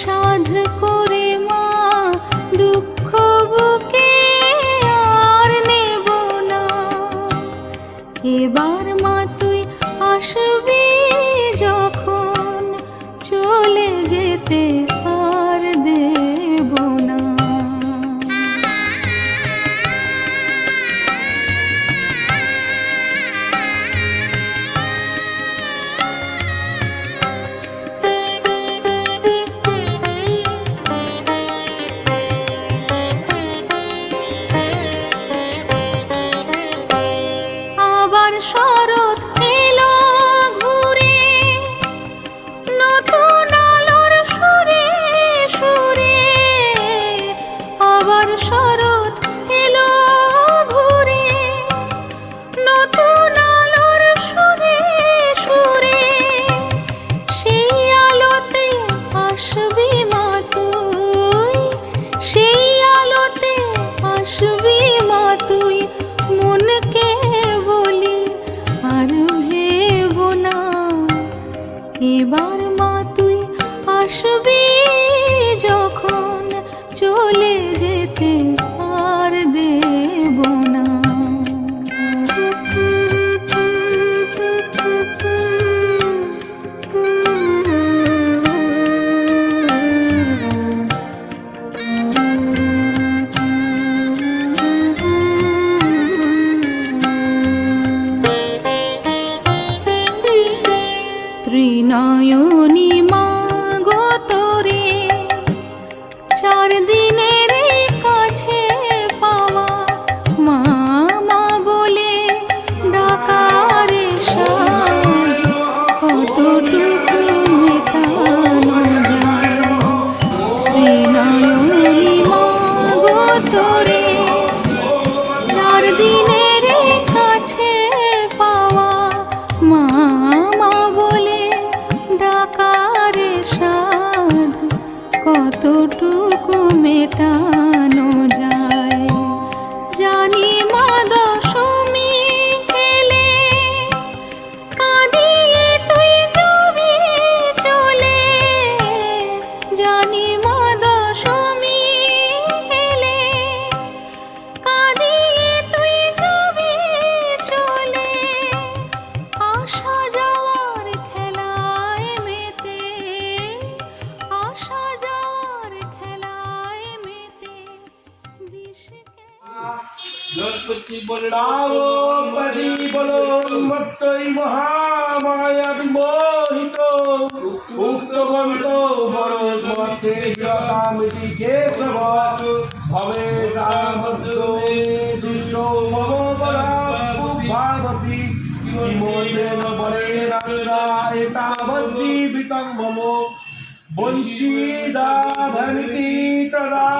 साध এবার মা তুই আসবি? তাওপদী বলো মত্তই মহামায়া মোহিত উক্তবন্ত বরজ মধ্যে হিরতামৃতি কেশব ভবে রামদ্র দুষ্ট মম বরা ভাবতি কিমোয়েন বরেণ এতাবদ্দীপিতং মম। বঞ্চিদাধনিতি তদা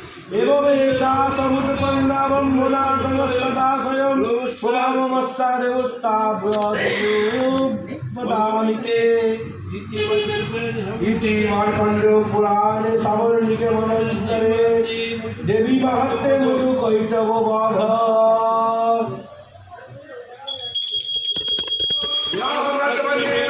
एवं एषा समुद्रपन्नावं मुला जगस्पदाशयं पुरामस्तादेवस्ताभ्यदानिके इति मार्कण्डपुराणे सावर्णिके मनोज्जरे देवी महत्ते गुरु कैटव बाघ Yeah,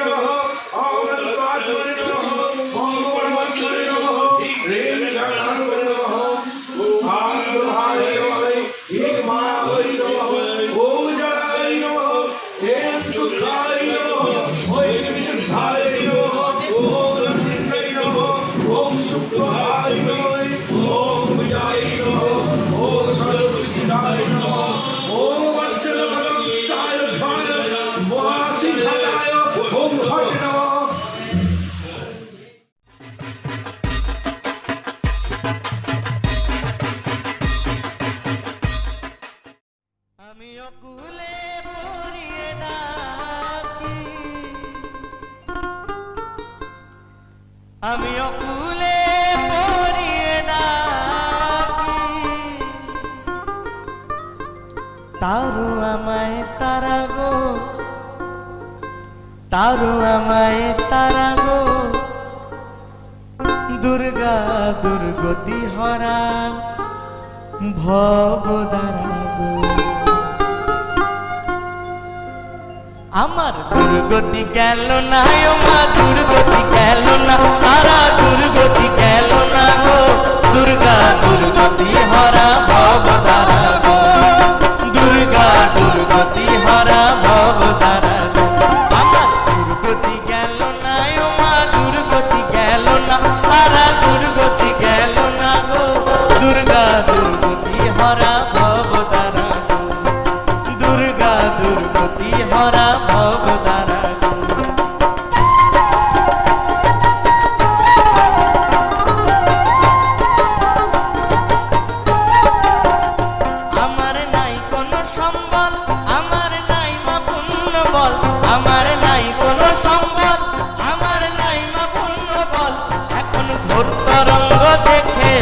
তারু আমায় তারা গো। তারু আমায় তারা গো। দুর্গা দুর্গতি হরা গো। আমার দুর্গতি গেল না মা দুর্গতি গেল না, তারা দুর্গতি গেল না গো। দুর্গা দুর্গতি হরা, ভব ভবদারা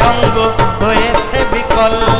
অঙ্গ হয়েছে বিকল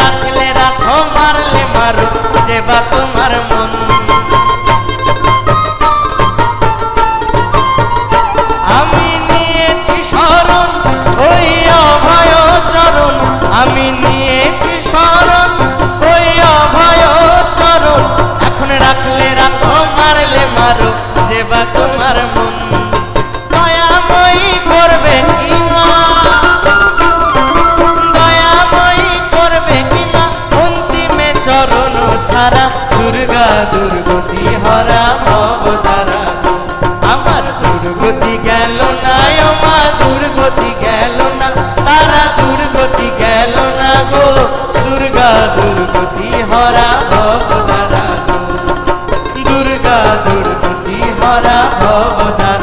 রাখলে রাখো মারলে মারো যে বা তোমার মন। চরণ ছাড়া দুর্গা দুর্গতি হরা ভবদারা আমার দুর্গতি গেল না মা দুর্গতি গেল না, তারা দুর্গতি গেল না গো। দুর্গা দুর্গতি হরা গো দুর্গা দুর্গতি হরা ভবদারা